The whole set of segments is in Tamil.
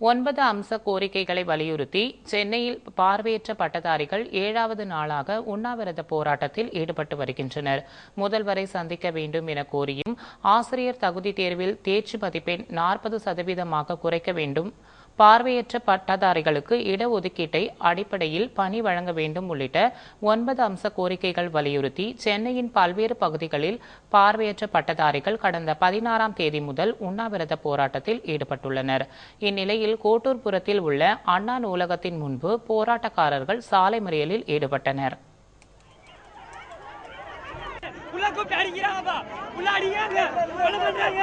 ஒன்பது அம்ச கோரிக்கைகளை வலியுறுத்தி சென்னையில் பார்வையற்ற பட்டதாரிகள் ஏழாவது நாளாக உண்ணாவிரத போராட்டத்தில் ஈடுபட்டு வருகின்றனர். முதல்வரை சந்திக்க வேண்டும் என கோரியும் ஆசிரியர் தகுதி தேர்வில் தேர்ச்சி மதிப்பெண் நாற்பது சதவீதமாக குறைக்க வேண்டும். பார்வையற்ற பட்டதாரிகளுக்கு இடஒதுக்கீட்டை அடிப்படையில் பணி வழங்க வேண்டும் உள்ளிட்ட ஒன்பது அம்ச கோரிக்கைகள் வலியுறுத்தி சென்னையின் பல்வேறு பகுதிகளில் பார்வையற்ற பட்டதாரிகள் கடந்த பதினாறாம் தேதி முதல் உண்ணாவிரத போராட்டத்தில் ஈடுபட்டுள்ளனர். இந்நிலையில் கோட்டூர்புரத்தில் உள்ள அண்ணா நூலகத்தின் முன்பு போராட்டக்காரர்கள் சாலை மறியலில் ஈடுபட்டனர். உள்ள கூப்பிட்டு உள்ள அடிக்கிறாங்க கொலை பண்றாங்க.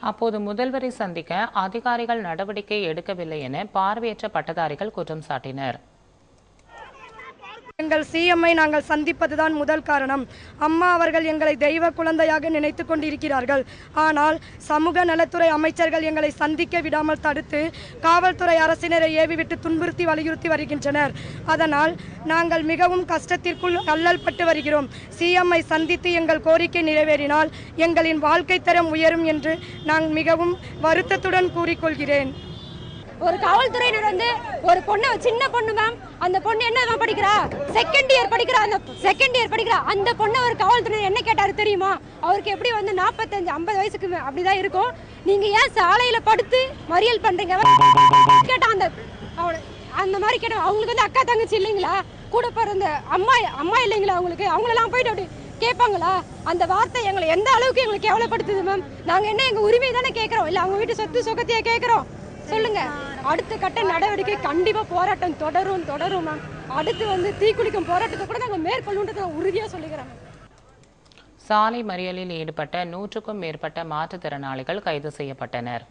அப்போது முதல்வரை சந்திக்க அதிகாரிகள் நடவடிக்கை எடுக்கவில்லை என பார்வையற்ற பட்டதாரிகள் குற்றம் சாட்டினர். எங்கள் சிஎம்ஐ நாங்கள் சந்திப்பதுதான் முதல் காரணம். அம்மா அவர்கள் எங்களை தெய்வ குழந்தையாக நினைத்து கொண்டிருக்கிறார்கள். ஆனால் சமூக நலத்துறை அமைச்சர்கள் எங்களை சந்திக்க விடாமல் தடுத்து காவல்துறை அரசினரை ஏவிவிட்டு துன்புறுத்தி வலியுறுத்தி வருகின்றனர். அதனால் நாங்கள் மிகவும் கஷ்டத்திற்குள் அல்லல்பட்டு வருகிறோம். சிஎம்ஐ சந்தித்து எங்கள் கோரிக்கை நிறைவேறினால் எங்களின் வாழ்க்கை தரம் உயரும் என்று நான் மிகவும் வருத்தத்துடன் கூறிக்கொள்கிறேன். ஒரு காவல்துறையினர் வந்து ஒரு பொண்ணு சின்ன பொண்ணு மேம் அந்த பொண்ணு என்ன மேம் படிக்கிறா? செகண்ட் இயர் படிக்கிறா அந்த செகண்ட் இயர் படிக்கிறா. அந்த பொண்ணு ஒரு காவல்துறையினர் என்ன கேட்டாரு தெரியுமா? அவருக்கு எப்படி வந்து நாற்பத்தஞ்சு ஐம்பது வயசுக்கு அப்படிதான் இருக்கும். நீங்க ஏன் சாலையில படுத்து மறியல் பண்றீங்க? கேட்டா அந்த அவள- அந்த மாதிரி கேட்டா அவங்களுக்கு வந்து அக்கா தங்கச்சி இல்லைங்களா? கூட பிறந்த அம்மா அம்மா இல்லைங்களா அவங்களுக்கு? அவங்களெல்லாம் போயிட்டு அப்படி கேட்பாங்களா? அந்த வார்த்தை எங்களை எந்த அளவுக்கு எங்களுக்கு கேவலப்படுத்துது மேம் நாங்க என்ன எங்க உரிமை தானே கேட்கறோம்? இல்ல அவங்க வீட்டு சொத்து சுகத்தையே கேட்கறோம்? சொல்லுங்க. அடுத்த கட்ட நடவடிக்கை கண்டிப்பா போராட்டம் தொடரும் தொடரும் மேம் அடுத்து வந்து தீக்குளிக்கும் போராட்டத்தை கூட நாங்கள் மேற்கொள்ளுன்றதை உறுதியா சொல்லிக்கிறோம் சாலை மறியலில் ஈடுபட்ட நூற்றுக்கும் மேற்பட்ட மாற்றுத்திறனாளிகள் கைது செய்யப்பட்டனர்.